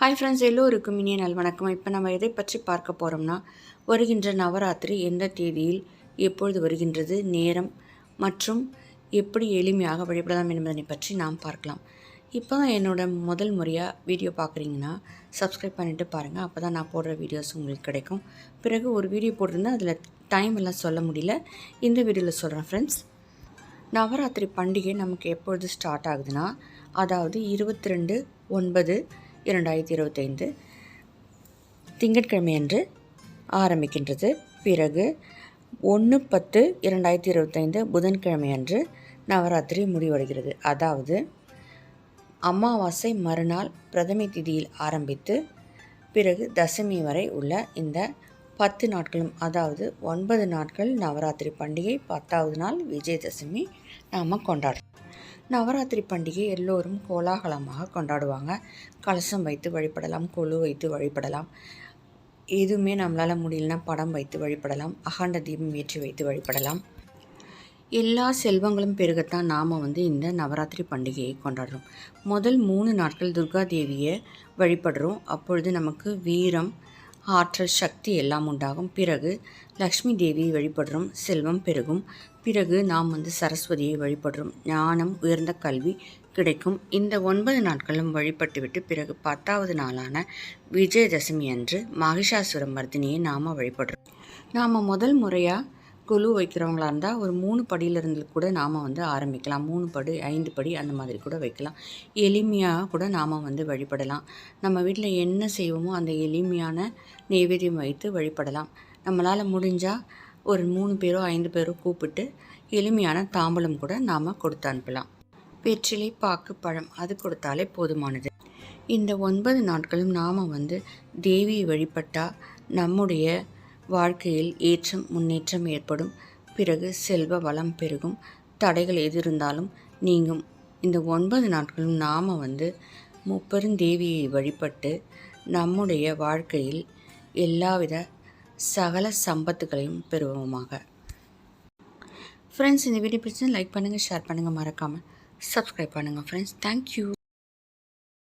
Hi friends எல்லோருக்கும் இனிய நல் வணக்கம். இப்போ நம்ம எதை பற்றி பார்க்க போகிறோம்னா வருகின்ற நவராத்திரி எந்த தேதியில் எப்பொழுது வருகின்றது நேரம் மற்றும் எப்படி எளிமையாக வழிபடலாம் என்பதனை பற்றி நாம் பார்க்கலாம். இப்போ தான் என்னோட முதல் முறையாக வீடியோ பார்க்குறீங்கன்னா சப்ஸ்கிரைப் பண்ணிவிட்டு பாருங்கள் அப்போ தான் நான் போடுற வீடியோஸ் உங்களுக்கு கிடைக்கும். பிறகு ஒரு வீடியோ போட்டிருந்தேன் அதில் டைம் எல்லாம் சொல்ல முடியல. இந்த வீடியோவில் சொல்கிறேன் ஃப்ரெண்ட்ஸ் நவராத்திரி பண்டிகை நமக்கு எப்பொழுது ஸ்டார்ட் ஆகுதுன்னா அதாவது இருபத்தி ரெண்டு ஒன்பது இரண்டாயிரத்தி இருபத்தைந்து திங்கட்கிழமை அன்று ஆரம்பிக்கின்றது. பிறகு ஒன்று பத்து இரண்டாயிரத்தி இருபத்தைந்து புதன்கிழமை அன்று நவராத்திரி முடிவடைகிறது. அதாவது அமாவாசை மறுநாள் பிரதமை திதியில் ஆரம்பித்து பிறகு தசமி வரை உள்ள இந்த பத்து நாட்களும் அதாவது ஒன்பது நாட்கள் நவராத்திரி பண்டிகை பத்தாவது நாள் விஜயதசமி நாம் கொண்டாடுறோம் நவராத்திரி பண்டிகை எல்லோரும் கோலாகலமாக கொண்டாடுவாங்க. கலசம் வைத்து வழிபடலாம் கொலு வைத்து வழிபடலாம். எதுவுமே நம்மளால் முடியலனா படம் வைத்து வழிபடலாம் அகண்ட தீபம் ஏற்றி வைத்து வழிபடலாம். எல்லா செல்வங்களும் பெருகத்தான் நாம் வந்து இந்த நவராத்திரி பண்டிகையை கொண்டாடுறோம். முதல் மூணு நாட்கள் துர்கா தேவியை வழிபடுறோம். அப்பொழுது நமக்கு வீரம் ஆற்றல் சக்தி எல்லாம் உண்டாகும். பிறகு லக்ஷ்மி தேவியை வழிபடுறோம். செல்வம் பெருகும். பிறகு நாம் வந்து சரஸ்வதியை வழிபடுறோம். ஞானம் உயர்ந்த கல்வி கிடைக்கும். இந்த ஒன்பது நாட்களும் வழிபட்டுவிட்டு பிறகு பத்தாவது நாளான விஜயதசமி அன்று மகிஷாசுர மர்தினியை நாம் வழிபடுறோம். நாம் முதல் முறையாக குழு வைக்கிறவங்களா இருந்தால் ஒரு மூணு படியிலிருந்து கூட நாம் வந்து ஆரம்பிக்கலாம். மூணு படி ஐந்து படி அந்த மாதிரி கூட வைக்கலாம். எளிமையாக கூட நாம் வந்து வழிபடலாம். நம்ம வீட்டில் என்ன செய்வோமோ அந்த எளிமையான நெய்வேத்தியம் வைத்து வழிபடலாம். நம்மளால் முடிஞ்சால் ஒரு மூணு பேரோ ஐந்து பேரோ கூப்பிட்டு எளிமையான தாம்பலம் கூட நாம் கொடுத்து அனுப்பலாம். வெற்றிலை பாக்கு பழம் அது கொடுத்தாலே போதுமானது. இந்த ஒன்பது நாட்களும் நாம் வந்து தேவியை வழிபட்டால் நம்முடைய வாழ்க்கையில் ஏற்றம் முன்னேற்றம் ஏற்படும். பிறகு செல்வ வளம் பெருகும். தடைகள் எது இருந்தாலும் நீங்கும். இந்த ஒன்பது நாட்களும் நாம் வந்து முப்பெருந்தேவியை வழிபட்டு நம்முடைய வாழ்க்கையில் எல்லாவித சகல சம்பத்துகளையும் பெறுவோமாக. ஃப்ரெண்ட்ஸ் இந்த வீடியோ பிடிச்சி லைக் பண்ணுங்கள் ஷேர் பண்ணுங்கள் மறக்காமல் சப்ஸ்கிரைப் பண்ணுங்கள் ஃப்ரெண்ட்ஸ் தேங்க்யூ